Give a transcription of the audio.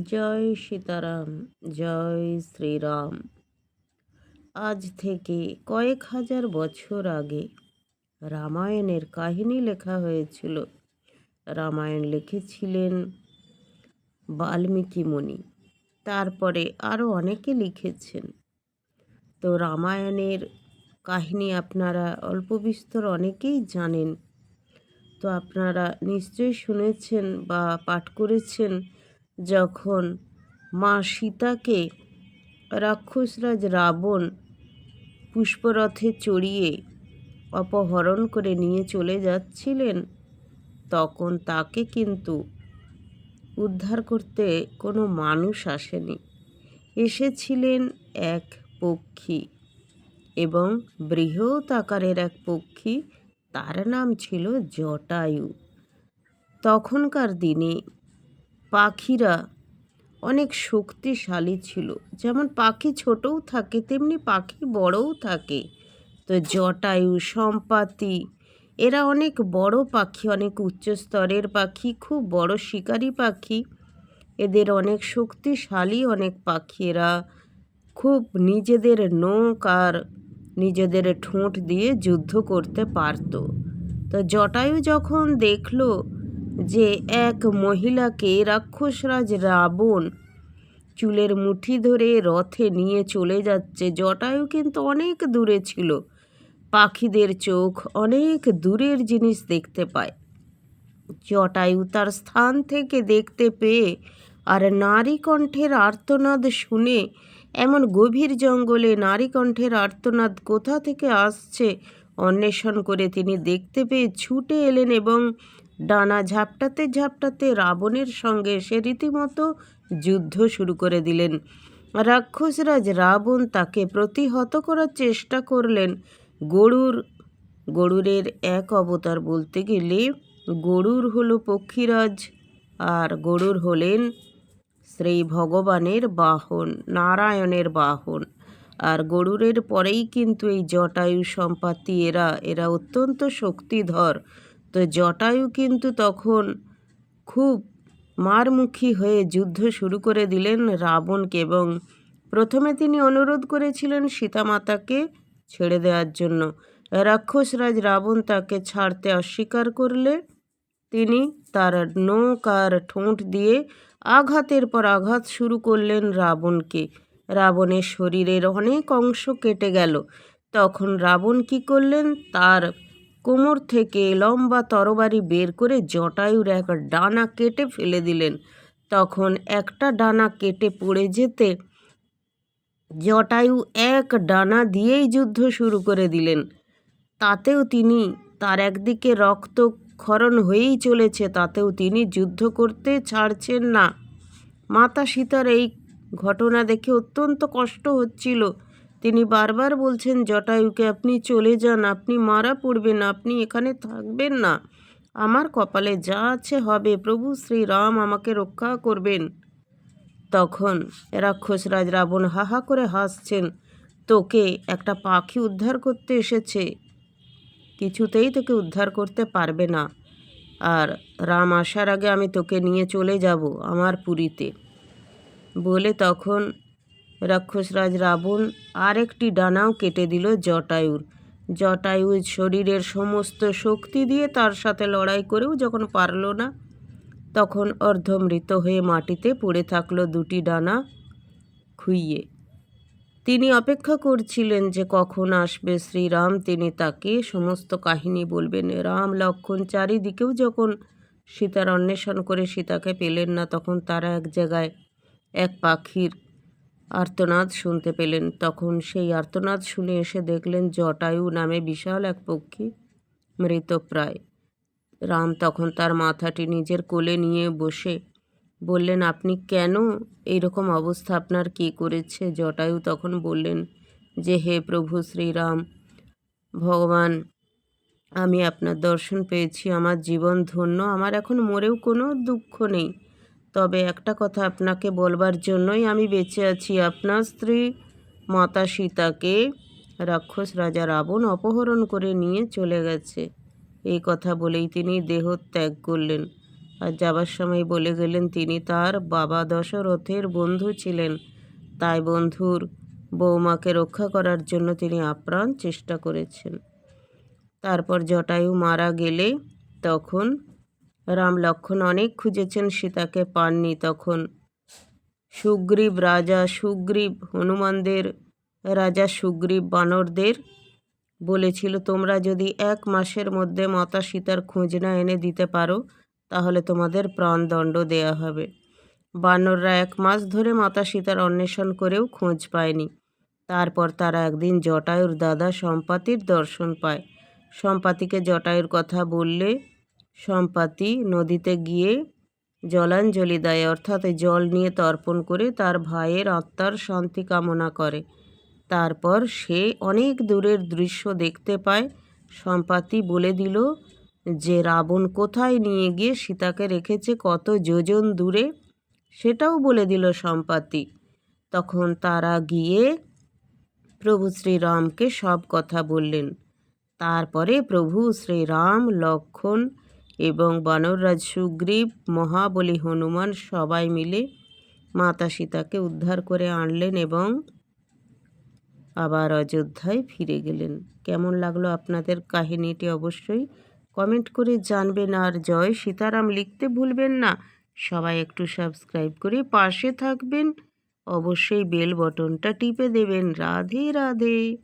জয় সীতারাম, জয় শ্রীরাম। আজ থেকে কয়েক হাজার বছর আগে রামায়ণের কাহিনী লেখা হয়েছিল। রামায়ণ লিখেছিলেন বাল্মীকি মুনি। তারপরে আরও অনেকে লিখেছেন। তো রামায়ণের কাহিনী আপনারা অল্প বিস্তর অনেকেই জানেন। তো আপনারা নিশ্চয়ই শুনেছেন বা পাঠ করেছেন যখন মা সীতাকে রাক্ষসরাজ রাবণ পুষ্পরথে চড়িয়ে অপহরণ করে নিয়ে চলে যাচ্ছিলেন, তখন তাকে কিন্তু উদ্ধার করতে কোনো মানুষ আসেনি। এসেছিলেন এক পক্ষী এবং বৃহৎ আকারের এক পক্ষী, তার নাম ছিল জটায়ু। তখনকার দিনে পাখিরা অনেক শক্তিশালী ছিল। যেমন পাখি ছোটও থাকে, তেমনি পাখি বড়ও থাকে। তো জটায়ু, সম্পাতি, এরা অনেক বড় পাখি, অনেক উচ্চ স্তরের পাখি, খুব বড় শিকারী পাখি। এদের অনেক শক্তিশালী অনেক পাখি। এরা খুব নিজেদের নখ আর নিজেদের ঠোঁট দিয়ে যুদ্ধ করতে পারত। তো জটায়ু যখন দেখল যে এক মহিলাকে রাক্ষসরাজ রাবণ চুলের মুঠি ধরে রথে নিয়ে চলে যাচ্ছে। জটায়ু কিন্তু অনেক দূরে ছিল। পাখিদের চোখ অনেক দূরের জিনিস দেখতে পায়। জটায়ু তার স্থান থেকে দেখতে পেয়ে আর নারী কণ্ঠের আর্তনাদ শুনে এমন গভীর জঙ্গলে নারী কণ্ঠের আর্তনাদ কোথা থেকে আসছে অন্বেষণ করে তিনি দেখতে পেয়ে ছুটে এলেন এবং ডানা ঝাপটাতে ঝাপটাতে রাবণের সঙ্গে সে রীতিমতো যুদ্ধ শুরু করে দিলেন। রাক্ষসরাজ রাবণ তাকে প্রতিহত করার চেষ্টা করলেন। গরুর, গরুরের এক অবতার বলতে গেলে গরুর হলো পক্ষীরাজ আর গরুর হলেন শ্রী ভগবানের বাহন, নারায়ণের বাহন। আর গরুরের পরেই কিন্তু এই জটায়ু সম্পাতি, এরা এরা অত্যন্ত শক্তিধর। তো জটায়ু কিন্তু তখন খুব মারমুখী হয়ে যুদ্ধ শুরু করে দিলেন রাবণকে এবং প্রথমে তিনি অনুরোধ করেছিলেন সীতামাতাকে ছেড়ে দেওয়ার জন্য। রাক্ষসরাজ রাবণ তাকে ছাড়তে অস্বীকার করলে তিনি তার নৌক আর ঠোঁট দিয়ে আঘাতের পর আঘাত শুরু করলেন রাবণকে। রাবণের শরীরের অনেক অংশ কেটে গেল। তখন রাবণ কি করলেন? তার কোমর থেকে লম্বা তরবারি বের করে জটায়ুর এক ডানা কেটে ফেলে দিলেন। তখন একটা ডানা কেটে পড়ে যেতে জটায়ু এক ডানা দিয়েই যুদ্ধ শুরু করে দিলেন। তাতেও তিনি তার একদিকে রক্ত ক্ষরণ হয়েই চলেছে, তাতেও তিনি যুদ্ধ করতে ছাড়ছেন না। মাতা সীতার এই ঘটনা দেখে অত্যন্ত কষ্ট হচ্ছিল। তিনি বারবার বলছেন, জটায়ুকে আপনি চলে যান, আপনি মারা পড়বেন, আপনি এখানে থাকবেন না। আমার কপালে যা আছে হবে, প্রভু শ্রীরাম আমাকে রক্ষা করবেন। তখন রাক্ষসরাজ রাবণ হাহা করে হাসছেন, তোকে একটা পাখি উদ্ধার করতে এসেছে। কিছুতেই তোকে উদ্ধার করতে পারবে না। আর রাম আসার আগে আমি তোকে নিয়ে চলে যাব আমার পুরীতে। বলে তখন রাক্ষসরাজ রাবণ আরেকটি ডানাও কেটে দিল জটায়ুর। জটায়ুর শরীরের সমস্ত শক্তি দিয়ে তার সাথে লড়াই করেও যখন পারল না, তখন অর্ধমৃত হয়ে মাটিতে পড়ে থাকল দুটি ডানা খুইয়ে। তিনি অপেক্ষা করছিলেন যে কখন আসবে শ্রীরাম। তিনি তাকে সমস্ত কাহিনী বলবেন। রাম লক্ষণ চারিদিকেও যখন সীতার অন্বেষণ করে সীতাকে পেলেন না, তখন তারা এক জায়গায় এক পাখির আর্তনাদ শুনতে পেলেন। তখন সেই আর্তনাদ শুনে এসে দেখলেন জটায়ু নামে বিশাল এক পক্ষী মৃতপ্রায় রাম তখন তার মাথাটি নিজের কোলে নিয়ে বসে বললেন, আপনি কেন এইরকম অবস্থা আপনার? কি করেছে? জটায়ু তখন বললেন, যে হে প্রভু শ্রীরাম, ভগবান, আমি আপনার দর্শন পেয়েছি। আমার জীবন ধন্য। আমার এখন মরেও কোনো দুঃখ নেই। তবে একটা কথা আপনাকে বলবার জন্যই আমি বেঁচে আছি। আপনার স্ত্রী মাতা সীতাকে রাক্ষস রাজা রাবণ অপহরণ করে নিয়ে চলে গেছে। এই কথা বলেই তিনি দেহ ত্যাগ করলেন। আর যাবার সময় বলে গেলেন, তিনি তার বাবা দশরথের বন্ধু ছিলেন। তাই বন্ধুর বৌমাকে রক্ষা করার জন্য তিনি আপ্রাণ চেষ্টা করেছেন। তারপর জটায়ু মারা গেলে তখন রাম লক্ষণ অনেক খুঁজেছেন সীতাকে পাননি তখন। সুগ্রীব রাজা, সুগ্রীব হনুমানদের, রাজা সুগ্রীব বানরদের বলেছিল, তোমরা যদি এক মাসের মধ্যে মাতা সীতার খোঁজ না এনে দিতে পারো, তাহলে তোমাদের প্রাণদণ্ড দেয়া হবে। বানররা এক মাস ধরে মাতা সীতার অন্বেষণ করেও খোঁজ পায়নি। তারপর তারা একদিন জটায়ুর দাদা সম্পাতির দর্শন পায়। সম্পাতিকে জটায়ুর কথা বললে সম্পাতি নদীতে গিয়ে জলাঞ্জলি দেয়, অর্থাৎ জল নিয়ে তর্পণ করে তার ভাইয়ের আত্মার শান্তি কামনা করে। তারপর সে অনেক দূরের দৃশ্য দেখতে পায়। সম্পাতি বলে দিল, যে রাবণ কোথায় নিয়ে গিয়ে সীতাকে রেখেছে, কত যোজন দূরে? সেটাও বলে দিল সম্পাতি। তখন তারা গিয়ে প্রভু শ্রীরামকে সব কথা বললেন। তারপরে প্রভু শ্রীরাম, লক্ষণ এবং বানররাজ সুগ্রীব, মহাবলী হনুমান সবাই মিলে মাতা সীতাকে উদ্ধার করে আনলেন এবং আবার অযোধ্যায় ফিরে গেলেন। কেমন লাগল আপনাদের কাহিনীটি অবশ্যই কমেন্ট করে জানবেন। আর জয় সীতারাম লিখতে ভুলবেন না, সবাই একটু সাবস্ক্রাইব করে পাশে থাকবেন। অবশ্যই বেল বটনটা টিপে দেবেন। রাধে রাধে।